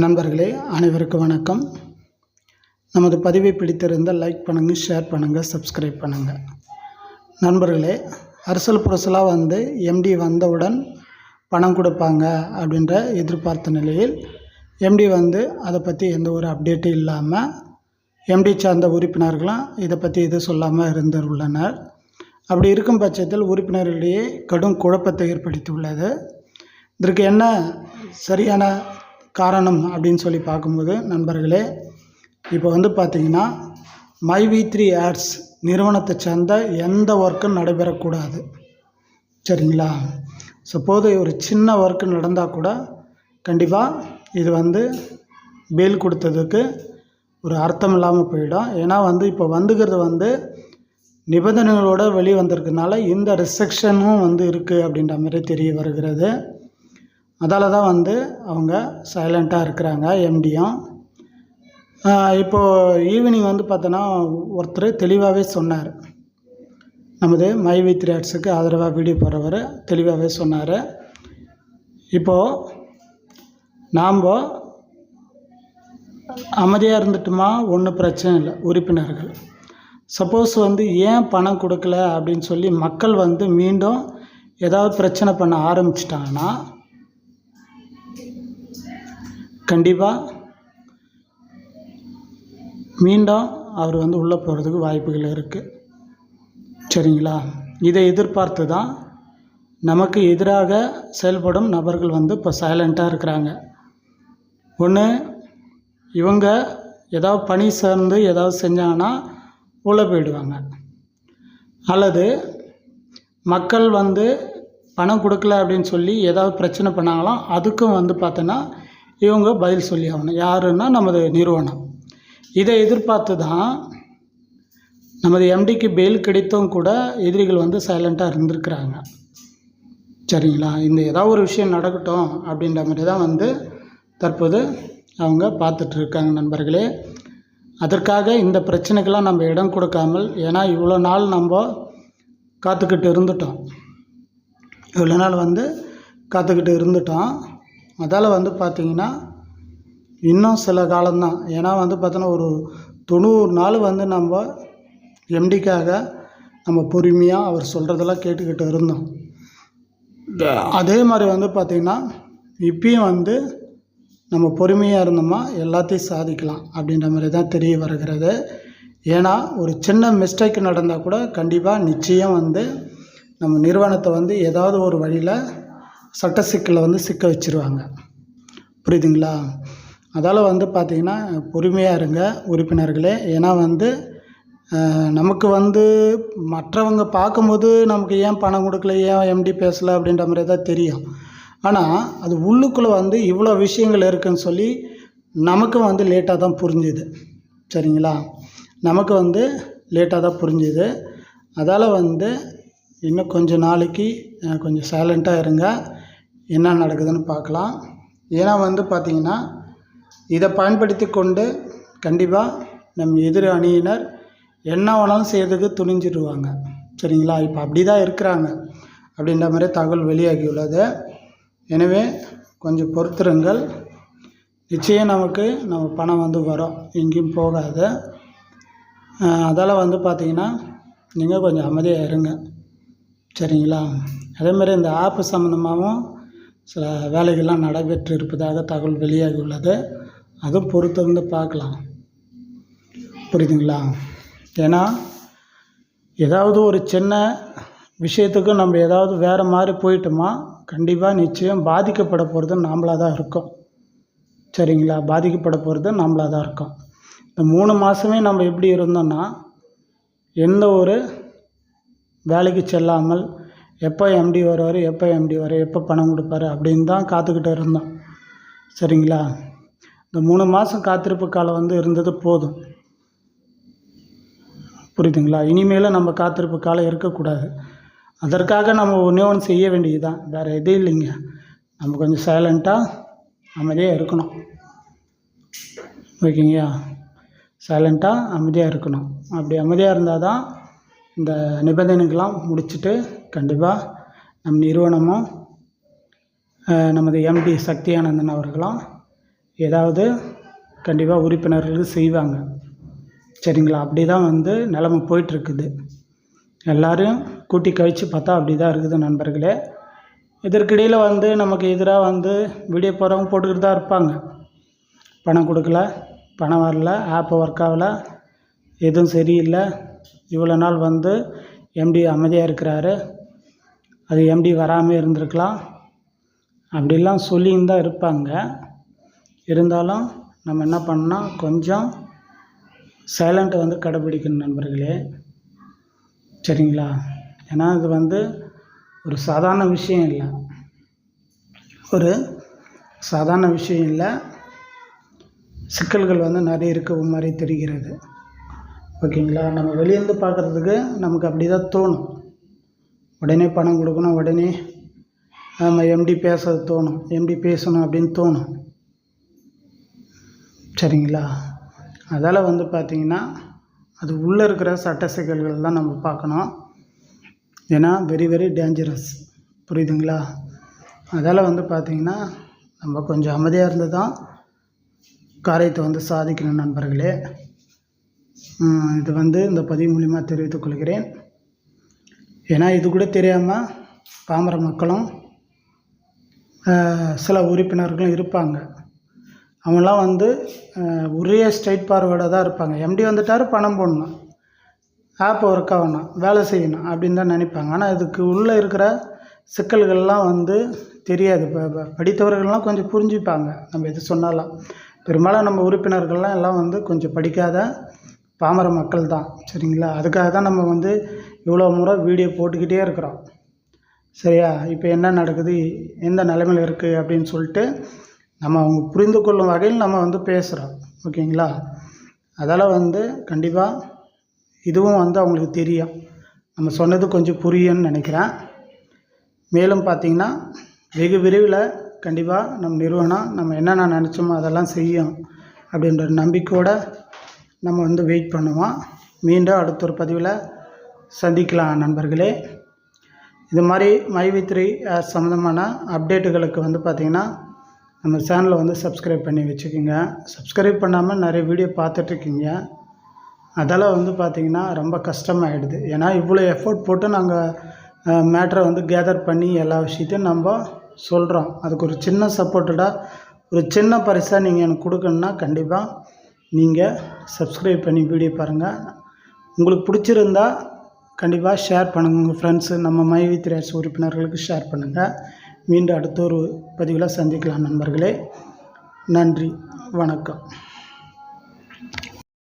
நண்பர்களே அனைவருக்கும் வணக்கம். நமது பதிவை பிடித்திருந்தால் லைக் பண்ணுங்கள் ஷேர் பண்ணுங்கள் சப்ஸ்கிரைப் பண்ணுங்கள் நண்பர்களே அரசல் புரசலாக வந்து எம்டி வந்தவுடன் பணம் கொடுப்பாங்க அப்படின்ற எதிர்பார்த்த நிலையில் எம்டி வந்து அதை பற்றி எந்த ஒரு அப்டேட்டும் இல்லாமல் எம்டி சார்ந்த உறுப்பினர்களும் இதை பற்றி எதுவும் சொல்லாமல் இருந்துள்ளனர். அப்படி இருக்கும் பட்சத்தில் உறுப்பினர்களிடையே கடும் குழப்பத்தை ஏற்படுத்தியுள்ளது. இதற்கு என்ன சரியான காரணம் அப்படின்னு சொல்லி பார்க்கும்போது நண்பர்களே இப்போ வந்து பார்த்திங்கன்னா மை வி த்ரீ ஆட்ஸ் நிறுவனத்தை சேர்ந்த எந்த ஒர்க்கும் நடைபெறக்கூடாது. சரிங்களா? சப்போது ஒரு சின்ன ஒர்க்கு நடந்தால் கூட கண்டிப்பாக இது வந்து பெயில் கொடுத்ததுக்கு ஒரு அர்த்தம் இல்லாமல் போயிடும். ஏன்னா வந்து இப்போ வந்துக்கிறது வந்து நிபந்தனைகளோடு வெளியே வந்திருக்கனால இந்த ரிசெக்ஷனும் வந்து இருக்குது அப்படின்ற மாதிரி தெரிய வருகிறது. அதால் தான் வந்து அவங்க சைலண்ட்டாக இருக்கிறாங்க எம்டியும் இப்போது ஈவினிங் வந்து பார்த்தோன்னா ஒருத்தர் தெளிவாகவே சொன்னார். நமது மை வி த்ரீ ஆர்ட்ஸுக்கு ஆதரவாக வீடியோ போடுறவர் தெளிவாகவே சொன்னார். இப்போது நாம் அமைதியாக இருந்துட்டுமா? ஒன்றும் பிரச்சனை இல்லை உறுப்பினர்கள். சப்போஸ் வந்து ஏன் பணம் கொடுக்கல அப்படின்னு சொல்லி மக்கள் வந்து மீண்டும் ஏதாவது பிரச்சனை பண்ண ஆரம்பிச்சிட்டாங்கன்னா கண்டிப்பாக மீண்டும் அவர் வந்து உள்ளே போகிறதுக்கு வாய்ப்புகள் இருக்குது சரிங்களா? இதை எதிர்பார்த்து தான் நமக்கு எதிராக செயல்படும் நபர்கள் வந்து இப்போ சைலண்ட்டாக இருக்கிறாங்க. ஒன்று இவங்க ஏதாவது பணி சார்ந்து ஏதாவது செஞ்சாங்கன்னா உள்ளே போயிடுவாங்க. அல்லது மக்கள் வந்து பணம் கொடுக்கல அப்படின்னு சொல்லி ஏதாவது பிரச்சனை பண்ணாங்களாம் அதுக்கும் வந்து பார்த்தோன்னா இவங்க பதில் சொல்லி ஆகணும். யாருன்னா நமது நிறுவனம். இதை எதிர்பார்த்து தான் நமது எம்டிக்கு பெயில் கிடைத்தும் கூட எதிரிகள் வந்து சைலண்ட்டாக இருந்திருக்கிறாங்க. சரிங்களா? இந்த ஏதாவது ஒரு விஷயம் நடக்கட்டும் அப்படின்ற மாதிரி தான் வந்து தற்போது அவங்க பார்த்துட்ருக்காங்க நண்பர்களே. அதற்காக இந்த பிரச்சனைக்கெல்லாம் நம்ம இடம் கொடுக்காமல் ஏன்னா இவ்வளோ நாள் நம்ம காத்துக்கிட்டு இருந்துட்டோம். இவ்வளோ நாள் வந்து காத்துக்கிட்டு இருந்துட்டோம். அதால் வந்து பார்த்திங்கன்னா இன்னும் சில காலம்தான். ஏன்னா வந்து பார்த்தோன்னா ஒரு தொண்ணூறு நாள் வந்து நம்ம எம்டிக்காக நம்ம பொறுமையாக அவர் சொல்கிறதெல்லாம் கேட்டுக்கிட்டு இருந்தோம். அதே மாதிரி வந்து பார்த்திங்கன்னா இப்பயும் வந்து நம்ம பொறுமையாக இருந்தோமா எல்லாத்தையும் சாதிக்கலாம் அப்படின்ற மாதிரி தான் தெரிய வருகிறது. ஏன்னா ஒரு சின்ன மிஸ்டேக் நடந்தால் கூட கண்டிப்பாக நிச்சயம் வந்து நம்ம நிறுவனத்தை வந்து ஏதாவது ஒரு வழியில் சட்ட சிக்கலை வந்து சிக்க வச்சுருவாங்க. புரியுதுங்களா? அதால் வந்து பார்த்திங்கன்னா பொறுமையாக இருங்க உறுப்பினர்களே. ஏன்னா வந்து நமக்கு வந்து மற்றவங்க பார்க்கும்போது நமக்கு ஏன் பணம் கொடுக்கல ஏன் எம்டி பேசலை அப்படின்ற மாதிரி தான் தெரியும். ஆனால் அது உள்ளுக்குள்ளே வந்து இவ்வளோ விஷயங்கள் இருக்குதுன்னு சொல்லி நமக்கும் வந்து லேட்டாக தான் புரிஞ்சுது. சரிங்களா? நமக்கு வந்து லேட்டாக தான் புரிஞ்சுது. அதால் வந்து இன்னும் கொஞ்சம் நாளைக்கு கொஞ்சம் சைலண்ட்டாக இருங்க. என்ன நடக்குதுன்னு பார்க்கலாம். ஏன்னா வந்து பார்த்திங்கன்னா இதை பயன்படுத்தி கொண்டு கண்டிப்பாக நம் எதிர் அணியினர் என்ன வேணாலும் செய்கிறதுக்கு துணிஞ்சிடுவாங்க சரிங்களா? இப்போ அப்படி தான் இருக்கிறாங்க. அப்படின்ற மாதிரி தகவல் வெளியாகியுள்ளது எனவே கொஞ்சம் பொறுத்துருங்கள். நிச்சயம் நமக்கு நம்ம பணம் வந்து வரும். எங்கேயும் போகாது. அதால் வந்து பார்த்திங்கன்னா நீங்கள் கொஞ்சம் அமைதியாக இருங்க. சரிங்களா? அதேமாதிரி இந்த ஆப்பு சம்மந்தமாகவும் சில வேலைகள்லாம் நடைபெற்று இருப்பதாக தகவல் வெளியாகி உள்ளது அதுவும் பொறுத்திருந்து பார்க்கலாம். புரியுதுங்களா? ஏன்னா ஏதாவது ஒரு சின்ன விஷயத்துக்கு நம்ம ஏதாவது வேறு மாதிரி போயிட்டோமா கண்டிப்பாக நிச்சயம் பாதிக்கப்பட போகிறது நாமளாக தான் இருக்கோம். சரிங்களா? பாதிக்கப்பட போகிறது நாமளாக தான் இருக்கோம். இந்த மூணு மாதமே நம்ம எப்படி இருந்தோம்னா எந்த ஒரு வேலைக்கு செல்லாமல் எப்போ எம்டி வருவார் எப்போ எம்டி வர எப்போ பணம் கொடுப்பாரு அப்படின்னு தான் காத்துக்கிட்டு இருந்தோம். சரிங்களா? இந்த மூணு மாதம் காத்திருப்பு காலம் வந்து இருந்தது போதும். புரியுதுங்களா? இனிமேலும் நம்ம காத்திருப்பு காலம் இருக்கக்கூடாது. அதற்காக நம்ம ஒன்றே ஒன்று செய்ய வேண்டியது தான் வேறு எதுவும் இல்லைங்க. நம்ம கொஞ்சம் சைலண்ட்டாக அமைதியாக இருக்கணும். ஓகேங்கய்யா சைலண்ட்டாக அமைதியாக இருக்கணும். அப்படி அமைதியாக இருந்தால் தான் இந்த நிபந்தனைகள்லாம் முடிச்சுட்டு கண்டிப்பாக நம் நிறுவனமும் நமது எம்டி சக்தி ஆனந்தன் அவர்களும் ஏதாவது கண்டிப்பாக உறுப்பினர்களுக்கு செய்வாங்க. சரிங்களா? அப்படி தான் வந்து நிலமை போயிட்டுருக்குது. எல்லோரும் கூட்டி கழித்து பார்த்தா அப்படி தான் இருக்குது நண்பர்களே. இதற்கிடையில் வந்து நமக்கு எதிராக வந்து வீடியோ போகிறவங்க போட்டுக்கிட்டு தான் இருப்பாங்க. பணம் கொடுக்கல பணம் வரல ஆப் ஒர்க் ஆகல எதுவும் சரியில்லை. இவ்வளோ நாள் வந்து எம்டி அமைதியாக இருக்கிறாரு. அது எம்டி வராமல் இருந்திருக்கலாம். அப்படிலாம் சொல்லின்னு தான் இருப்பாங்க. இருந்தாலும் நம்ம என்ன பண்ணால் கொஞ்சம் சைலண்ட்டை வந்து கடைப்பிடிக்கணும் நண்பர்களே. சரிங்களா? ஏன்னா இது வந்து ஒரு சாதாரண விஷயம் இல்லை. ஒரு சாதாரண விஷயம் இல்லை. சிக்கல்கள் வந்து நிறைய இருக்க மாதிரி தெரிகிறது. ஓகேங்களா? நம்ம வெளியேருந்து பார்க்குறதுக்கு நமக்கு அப்படி தான் தோணும். உடனே பணம் கொடுக்கணும் உடனே நம்ம எம்டி பேச தோணும். எம்டி பேசணும் அப்படின்னு தோணும். சரிங்களா? அதால் வந்து பார்த்திங்கன்னா அது உள்ளே இருக்கிற சட்ட சிக்கல்கள் தான் நம்ம பார்க்கணும். ஏன்னா வெரி வெரி டேஞ்சரஸ் புரியுதுங்களா? அதால் வந்து பார்த்திங்கன்னா நம்ம கொஞ்சம் அமைதியாக இருந்து தான் காரியத்தை வந்து சாதிக்கணும் நண்பர்களே. இது வந்து இந்த பதிவு மூலிமா தெரிவித்துக் கொள்கிறேன். ஏன்னா இது கூட தெரியாமல் பாமர மக்களும் சில உறுப்பினர்களும் இருப்பாங்க. அவங்களாம் வந்து உரிய ஒரே ஸ்ட்ரைட் ஃபார்வேர்டாக தான் இருப்பாங்க. எம்டி வந்துட்டார் பணம் போடணும். ஆப் ஒர்க் ஆகணும் வேலை செய்யணும் அப்படின்னு தான் நினைப்பாங்க. ஆனால் இதுக்கு உள்ளே இருக்கிற சிக்கல்கள்லாம் வந்து தெரியாது. இப்போ படித்தவர்கள்லாம் கொஞ்சம் புரிஞ்சுப்பாங்க. நம்ம எது சொன்னாலும். பெரும்பாலும் நம்ம உறுப்பினர்கள்லாம் எல்லாம் வந்து கொஞ்சம் படிக்காத பாமர மக்கள் தான் சரிங்களா? அதுக்காக தான் நம்ம வந்து இவ்வளோ முறை வீடியோ போட்டுக்கிட்டே இருக்கிறோம். சரியா? இப்போ என்ன நடக்குது? எந்த நிலைமையில் இருக்குது அப்படின்னு சொல்லிட்டு நம்ம அவங்க புரிந்து கொள்ளும் வகையில் நம்ம வந்து பேசுகிறோம் ஓகேங்களா? அதால் வந்து கண்டிப்பாக இதுவும் வந்து அவங்களுக்கு தெரியும். நம்ம சொன்னது கொஞ்சம் புரியும்னு நினைக்கிறேன். மேலும் பார்த்திங்கன்னா வெகு விரைவில் கண்டிப்பாக நம் நிறுவனம் நம்ம என்னென்ன நினச்சோமோ அதெல்லாம் செய்யும் அப்படின்ற நம்பிக்கையோடு நம்ம வந்து வெயிட் பண்ணுவோம். மீண்டும் அடுத்த ஒரு பதிவில் சந்திக்கலாம் நண்பர்களே. இது மாதிரி மைவித்ரி சம்மந்தமான அப்டேட்டுகளுக்கு வந்து பார்த்திங்கன்னா நம்ம சேனலை வந்து சப்ஸ்கிரைப் பண்ணி வச்சுக்கோங்க. சப்ஸ்கிரைப் பண்ணாமல் நிறைய வீடியோ பார்த்துட்ருக்கீங்க. அதெல்லாம் வந்து பார்த்திங்கன்னா ரொம்ப கஷ்டமாகிடுது ஏன்னா இவ்வளோ எஃபோர்ட் போட்டு நாங்கள் மேட்ரை வந்து கேதர் பண்ணி எல்லா விஷயத்தையும் நம்ம சொல்கிறோம் அதுக்கு ஒரு சின்ன சப்போர்ட்டடாக ஒரு சின்ன பரிசாக நீங்கள் எனக்கு கொடுக்கணுன்னா கண்டிப்பாக நீங்கள் சப்ஸ்கிரைப் பண்ணி வீடியோ பாருங்கள் உங்களுக்கு பிடிச்சிருந்தா கண்டிப்பாக ஷேர் பண்ணுங்கள் உங்கள் ஃப்ரெண்ட்ஸு நம்ம மைவி திரேஸ் உறுப்பினர்களுக்கு ஷேர் பண்ணுங்கள் மீண்டும் அடுத்த ஒரு பதிவில் சந்திக்கலாம் நண்பர்களே. நன்றி. வணக்கம்.